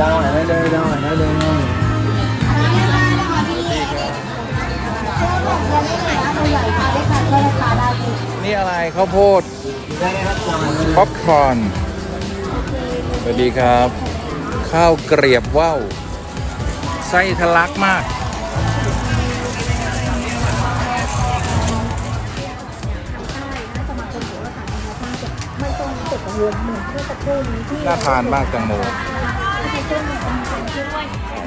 ได้ได้ได้ได้ได้ได้ได้นี่อะไรข้าวโพดข้านป๊อปคอร์นสวัสดีครับ ข้าวเกรียบว่าวไส้ทะลักมากน่าทานมากแตงโม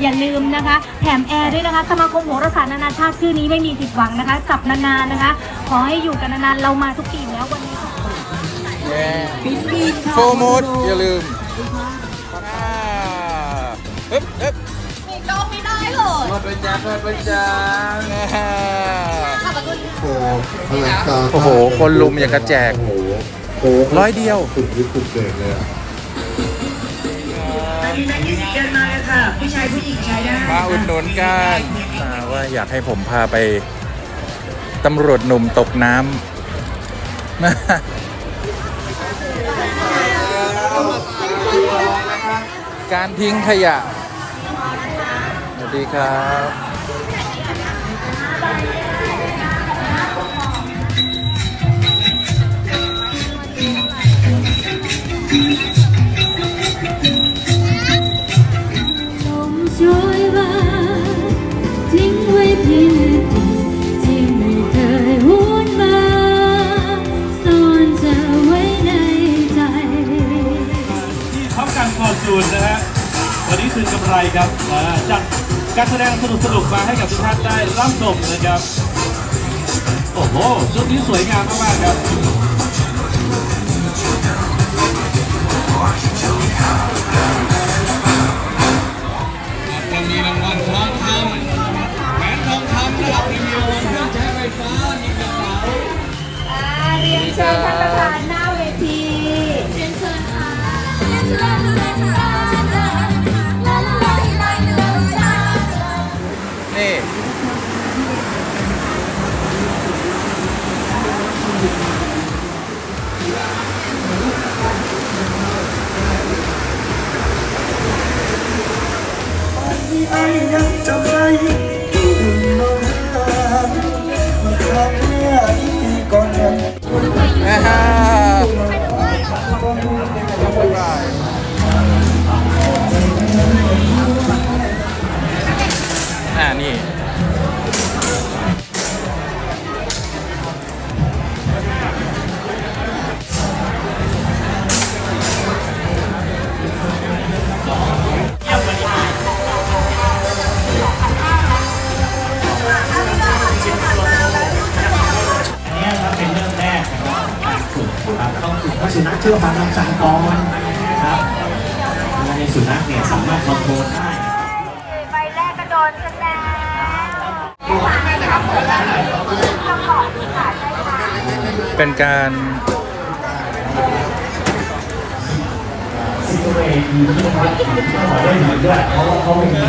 อย่าลืมนะคะ แถมแอร์ด้วยนะคะ สมาคมโหราศาสตร์นานาชาติชื่อนี้ไม่มีผิดหวังนะคะกลับนานๆนะคะ ขอให้อยู่กันนานๆเรามาทุกปีอยู่แล้ววันนี้แย่โฟร์มูดอย่าลืมอ่าฮึบฮึบมีกล้องไม่ได้เลยหมดไปจ้าหมดไปจ้าโอ้พลังกาโอ้โห คนลุมอย่างกระแจกโอ้โหโอ้โหร้อยเดีย วสุดฤทธิ์สุดเดชเลยอะมาอุดหนุนกันอ่าว่าอยากให้ผมพาไปตำรวจหนุ่มตกน้ำการทิ้งขยะ สวัสดีครับ จูนนะฮะวันนี้คืนกำไรครับจัดการแสดงสนุกสนุกมาให้กับทุกท่านได้รับชมนะครับ โอ้โหชุดนี้สวยงามมากๆครับ นี่ไอ้ยังจำได้ นี่ อันนี้ครับเป็นเรื่องแรกนะครับการฝึกนะครับต้องฝึกว่าสุนัขเชื่อฟังคำสั่งก่อนนะครับในสุนัขเนี่ยสามารถคอนโทรลได้ใบแรกก็โดนฉันแล้ว เป็นการซิเอทีที่วัดขอได้หน่อยด้วยเพราะว่าเขาไม่มี